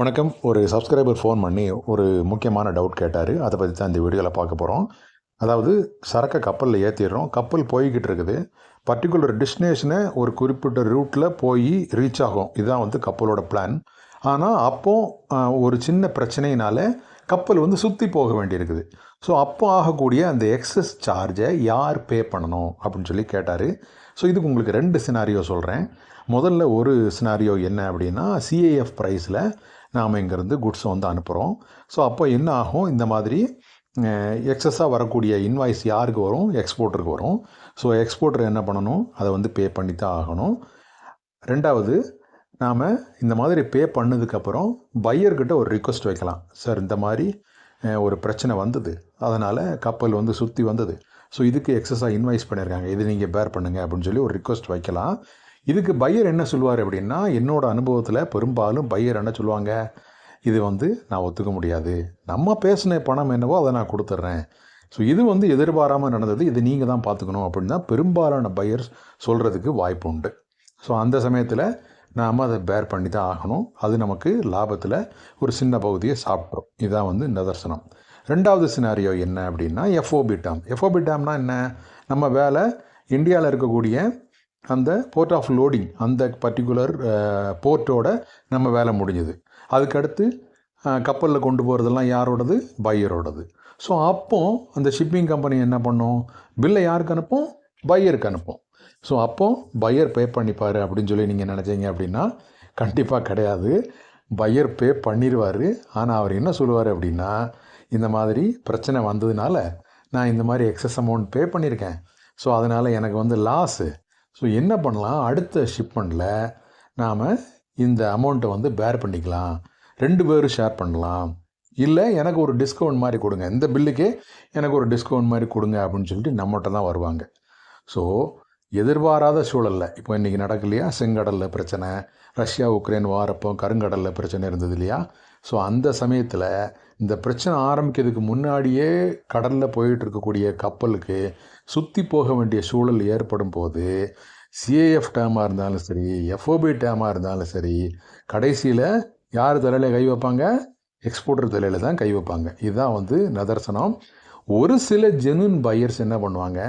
வணக்கம். ஒரு subscriber phone பண்ணி ஒரு முக்கியமான டவுட் கேட்டார். அதை பற்றி தான் இந்த வீடியோவில் பார்க்க போகிறோம் அதாவது சரக்கை கப்பலில் ஏற்றிடுறோம் கப்பல் போய்கிட்டு இருக்குது. பர்டிகுலர் டெஸ்டினேஷனை ஒரு குறிப்பிட்ட ரூட்டில் போய் ரீச் ஆகும். இதுதான் வந்து கப்பலோட பிளான் ஆனால் அப்போது ஒரு சின்ன பிரச்சனையினால கப்பல் வந்து சுற்றி போக வேண்டியிருக்குது. ஸோ அப்போ ஆகக்கூடிய அந்த எக்ஸஸ் சார்ஜை யார் பே பண்ணணும் அப்படின்னு சொல்லி கேட்டார். ஸோ இதுக்கு உங்களுக்கு ரெண்டு சினாரியோ சொல்கிறேன் முதல்ல ஒரு சினாரியோ என்ன அப்படின்னா சிஏஎஃப் ப்ரைஸில் நாம் இங்கேருந்து குட்ஸை வந்து அனுப்புகிறோம் ஸோ அப்போ என்ன ஆகும்? இந்த மாதிரி எக்ஸஸாக வரக்கூடிய இன்வாய்ஸ் யாருக்கு வரும்? எக்ஸ்போர்ட்டருக்கு வரும். ஸோ எக்ஸ்போர்ட்டர் என்ன பண்ணணும்? அதை வந்து பே பண்ணி தான் ஆகணும். ரெண்டாவது நாம் இந்த மாதிரி பே பண்ணதுக்கப்புறம் பையர்கிட்ட ஒரு ரிக்வஸ்ட் வைக்கலாம். சார் இந்த மாதிரி ஒரு பிரச்சனை வந்தது. அதனால் கப்பல் வந்து சுற்றி வந்தது. ஸோ இதுக்கு எக்ஸஸாக இன்வைஸ் பண்ணியிருக்காங்க இது நீங்கள் பேர் பண்ணுங்க. அப்படின்னு சொல்லி ஒரு ரிக்வஸ்ட் வைக்கலாம். இதுக்கு பையர் என்ன சொல்லுவார் அப்படின்னா என்னோட அனுபவத்தில் பெரும்பாலும் பையர் என்ன சொல்லுவாங்க? இது வந்து நான் ஒத்துக்க முடியாது. நம்ம பேசின பணம் என்னவோ அதை நான் கொடுத்துட்றேன். ஸோ இது வந்து எதிர்பாராமல் நடந்தது. இது நீங்கள் தான் பார்த்துக்கணும் அப்படின்னு தான் பெரும்பாலான பையர்ஸ் சொல்கிறதுக்கு வாய்ப்பு உண்டு. ஸோ அந்த சமயத்தில் நாம் அதை பேர் பண்ணி தான் ஆகணும். அது நமக்கு லாபத்தில் ஒரு சின்ன பகுதியை சாப்பிட்றோம் இதுதான் வந்து நிதர்சனம். ரெண்டாவது சினாரியோ என்ன அப்படின்னா எஃப்ஓபி டேம் எஃப்ஓபி டேம்னா என்ன? நம்ம வேலை இந்தியாவில் இருக்கக்கூடிய அந்த போர்ட் ஆஃப் லோடிங் அந்த பர்டிகுலர் போர்ட்டோட uh, நம்ம வேலை முடிஞ்சுது. அதுக்கடுத்து uh, கப்பலில் கொண்டு போகிறதெல்லாம் யாரோடது? பையரோடது ஸோ அப்போ அந்த ஷிப்பிங் கம்பெனி என்ன பண்ணும்? பில்லை யாருக்கு அனுப்பும்? பையருக்கு அனுப்பும். ஸோ அப்போ பையர் பே பண்ணிப்பார் அப்படின்னு சொல்லி நீங்கள் நினச்சீங்க அப்படின்னா கண்டிப்பாக கிடையாது. பையர் பே பண்ணிடுவார் ஆனால் அவர் என்ன சொல்லுவார் அப்படின்னா இந்த மாதிரி பிரச்சனை வந்ததுனால நான் இந்த மாதிரி எக்ஸஸ் அமௌண்ட் பே பண்ணியிருக்கேன் ஸோ அதனால் எனக்கு வந்து லாஸு ஸோ என்ன பண்ணலாம்? அடுத்த ஷிப்மெண்ட்டில் நாம் இந்த அமௌண்ட்டை வந்து பேர் பண்ணிக்கலாம். ரெண்டு பேரும் ஷேர் பண்ணலாம். இல்லை எனக்கு ஒரு டிஸ்கவுண்ட் மாதிரி கொடுங்க. இந்த பில்லுக்கே எனக்கு ஒரு டிஸ்கவுண்ட் மாதிரி கொடுங்க அப்படின்னு சொல்லிட்டு நம்மகிட்ட தான் வருவாங்க. ஸோ எதிர்பாராத சூழலில் இப்போ இன்றைக்கி நடக்கலையா? செங்கடலில் பிரச்சனை. ரஷ்யா உக்ரைன் வாரப்போ கருங்கடலில் பிரச்சனை இருந்தது இல்லையா? ஸோ அந்த சமயத்தில் இந்த பிரச்சனை ஆரம்பிக்கிறதுக்கு முன்னாடியே கடலில் போயிட்டு இருக்கக்கூடிய கப்பலுக்கு சுற்றி போக வேண்டிய சூழல் ஏற்படும் போது சிஏஎஃப் டேமாக இருந்தாலும் சரி எஃப்ஓபி டேமாக இருந்தாலும் சரி கடைசியில் யார் தலையில் கை வைப்பாங்க? எக்ஸ்போர்ட்டர் தலையில் தான் கை வைப்பாங்க. இதுதான் வந்து நிதர்சனம். ஒரு சில ஜெனுன் பையர்ஸ் என்ன பண்ணுவாங்க?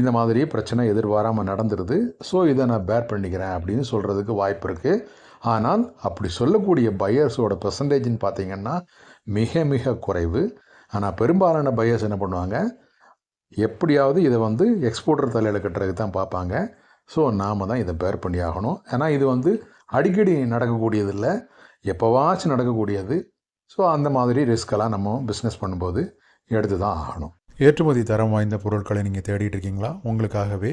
இந்த மாதிரி பிரச்சனை எதிர்பாராமல் நடந்துருது. ஸோ இதை நான் பேர் பண்ணிக்கிறேன் அப்படின்னு சொல்கிறதுக்கு வாய்ப்பு இருக்குது ஆனால் அப்படி சொல்லக்கூடிய பையர்ஸோட பெர்சன்டேஜ்னு பார்த்தீங்கன்னா மிக மிக குறைவு. ஆனால் பெரும்பாலான பையர்ஸ் என்ன பண்ணுவாங்க? எப்படியாவது இதை வந்து எக்ஸ்போர்ட்டர் தலையில் கட்டுறதுக்கு தான் பார்ப்பாங்க. ஸோ நாம் தான் இதை பேர் பண்ணி ஆகணும். ஏன்னா இது வந்து அடிக்கடி நடக்கக்கூடியது இல்லை எப்போவாச்சும் நடக்கக்கூடியது. ஸோ அந்த மாதிரி ரிஸ்கெல்லாம் நம்ம பிஸ்னஸ் பண்ணும்போது எடுத்து தான் ஆகணும். ஏற்றுமதி தரம் வாய்ந்த பொருட்களை நீங்கள் தேடிட்டு இருக்கீங்களா? உங்களுக்காகவே.